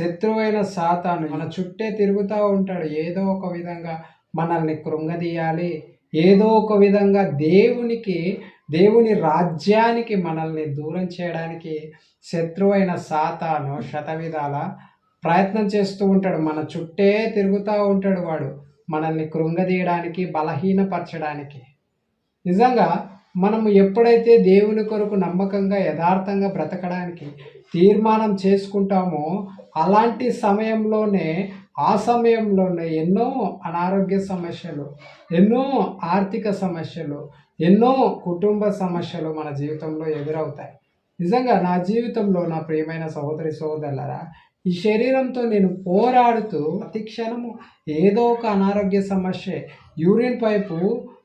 శత్రువైన సాతాను మన చుట్టే తిరుగుతూ ఉంటాడు. ఏదో ఒక విధంగా మనల్ని కృంగదీయాలి. ఏదో ఒక విధంగా దేవునికి దేవుని రాజ్యానికి మనల్ని దూరం చేయడానికి శత్రువైన సాతాను శతవిధాల ప్రయత్నం చేస్తూ ఉంటాడు. మన చుట్టే తిరుగుతూ ఉంటాడు వాడు మనల్ని కృంగదీయడానికి బలహీనపరచడానికి. నిజంగా మనము ఎప్పుడైతే దేవుని కొరకు నమ్మకంగా యథార్థంగా బ్రతకడానికి తీర్మానం చేసుకుంటామో అలాంటి సమయంలోనే ఆ సమయంలోనే ఎన్నో అనారోగ్య సమస్యలు ఎన్నో ఆర్థిక సమస్యలు ఎన్నో కుటుంబ సమస్యలు మన జీవితంలో ఎదురవుతాయి. నిజంగా నా జీవితంలో నా ప్రియమైన సహోదరి సహోదరులరా ఈ శరీరంతో నేను పోరాడుతూ ప్రతి క్షణము ఏదో ఒక అనారోగ్య సమస్య యూరిన్ పైపు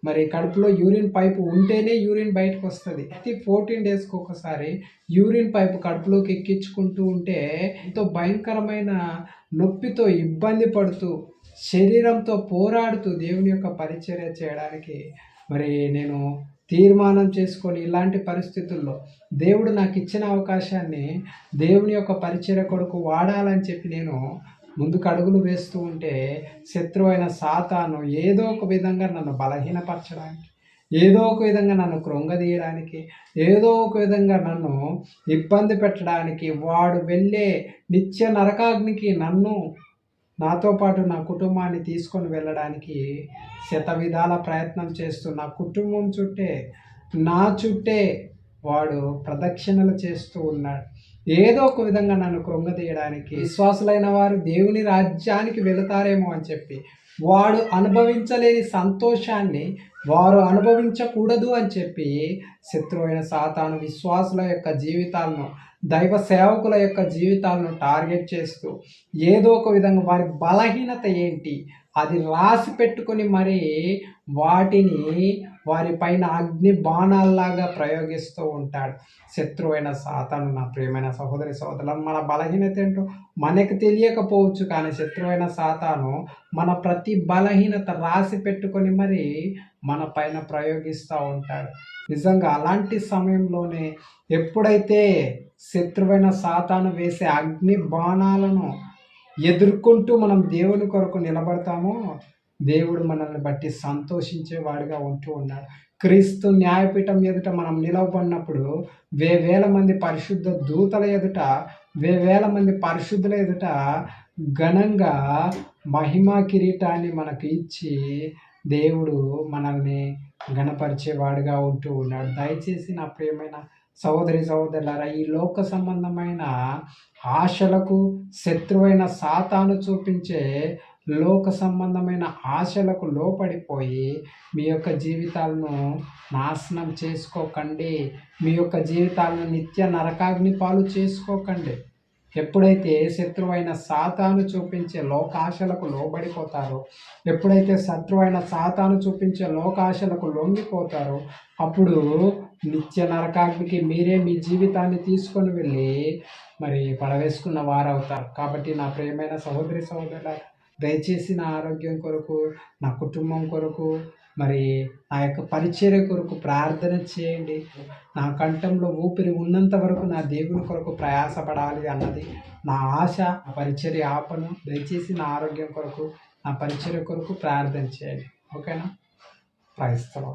మరి కడుపులో యూరిన్ పైపు ఉంటేనే యూరిన్ బయటకు వస్తుంది ప్రతి ఫోర్టీన్ డేస్కి ఒకసారి యూరిన్ పైపు కడుపులోకి ఎక్కించుకుంటూ ఉంటే ఎంతో భయంకరమైన నొప్పితో ఇబ్బంది పడుతూ శరీరంతో పోరాడుతూ దేవుని యొక్క పరిచర్య చేయడానికి మరి నేను తీర్మానం చేసుకొని ఇలాంటి పరిస్థితుల్లో దేవుడు నాకు ఇచ్చిన అవకాశాన్ని దేవుని యొక్క పరిచయ కొరకు వాడాలని చెప్పి నేను ముందుకు అడుగులు వేస్తూ ఉంటే శత్రువైన సాతాను ఏదో ఒక విధంగా నన్ను బలహీనపరచడానికి ఏదో ఒక విధంగా నన్ను కృంగదీయడానికి ఏదో ఒక విధంగా నన్ను ఇబ్బంది పెట్టడానికి వాడు వెళ్ళే నిత్య నరకాగ్నికి నన్ను నాతో పాటు నా కుటుంబాన్ని తీసుకొని వెళ్ళడానికి శత విధాల ప్రయత్నం చేస్తూ నా కుటుంబం చుట్టే నా చుట్టే వాడు ప్రదక్షిణలు చేస్తూ ఉన్నాడు. ఏదో ఒక విధంగా నన్ను కృంగతీయడానికి విశ్వాసులైన వారు దేవుని రాజ్యానికి వెళతారేమో అని చెప్పి వాడు అనుభవించలేని సంతోషాన్ని వారు అనుభవించకూడదు అని చెప్పి శత్రువైన సాతాను విశ్వాసుల యొక్క జీవితాలను దైవ సేవకుల యొక్క జీవితాలను టార్గెట్ చేస్తూ ఏదో ఒక విధంగా వారి బలహీనత ఏంటి అది రాసి పెట్టుకొని మరి వాటిని వారి పైన అగ్ని బాణాల్లాగా ప్రయోగిస్తూ ఉంటాడు. శత్రువైన సాతాను నా ప్రియమైన సహోదరి సహోదరులు మన బలహీనత ఏంటో మనకు తెలియకపోవచ్చు కానీ శత్రువైన సాతాను మన ప్రతి బలహీనత రాసి పెట్టుకొని మరి మన పైన ప్రయోగిస్తూ ఉంటాడు. నిజంగా అలాంటి సమయంలోనే ఎప్పుడైతే శత్రువైన సాతాను వేసే అగ్ని బాణాలను ఎదుర్కొంటూ మనం దేవుని కొరకు నిలబడతామో దేవుడు మనల్ని బట్టి సంతోషించేవాడిగా ఉంటూ ఉన్నాడు. క్రీస్తు న్యాయపీఠం ఎదుట మనం నిలవబడినప్పుడు వేవేల మంది పరిశుద్ధ దూతల ఎదుట వేవేల మంది పరిశుద్ధుల ఎదుట ఘనంగా మహిమా కిరీటాన్ని మనకు ఇచ్చి దేవుడు మనల్ని గణపరిచేవాడుగా ఉంటూ ఉన్నాడు. దయచేసి నా ప్రియమైన సహోదరి సహోదరులారా ఈ లోక సంబంధమైన ఆశలకు శత్రువైన సాతాను చూపించే లోక సంబంధమైన ఆశలకు లోపడిపోయి మీ యొక్క జీవితాలను నాశనం చేసుకోకండి. మీ యొక్క జీవితాలను నిత్య నరకాగ్ని పాలు చేసుకోకండి. ఎప్పుడైతే శత్రువైన సాతాను చూపించే లోకాశలకు లోబడిపోతారో ఎప్పుడైతే శత్రువైన సాతాను చూపించే లోకాశలకు లొంగిపోతారో అప్పుడు నిత్య నరకాగ్నికి మీరే మీ జీవితాన్ని తీసుకొని వెళ్ళి మరి పడవేసుకున్న వారవుతారు. కాబట్టి నా ప్రియమైన సహోదరి సహోదరుల దయచేసి నా ఆరోగ్యం కొరకు నా కుటుంబం కొరకు మరి నా యొక్క పరిచర్య కొరకు ప్రార్థన చేయండి. నా కంఠంలో ఊపిరి ఉన్నంత వరకు నా దేవుని కొరకు ప్రయాసపడాలి అన్నది నా ఆశ ఆ పరిచర్య ఆపను. దయచేసి నా ఆరోగ్యం కొరకు నా పరిచర్య కొరకు ప్రార్థన చేయండి. ఓకేనా? ప్రయత్నం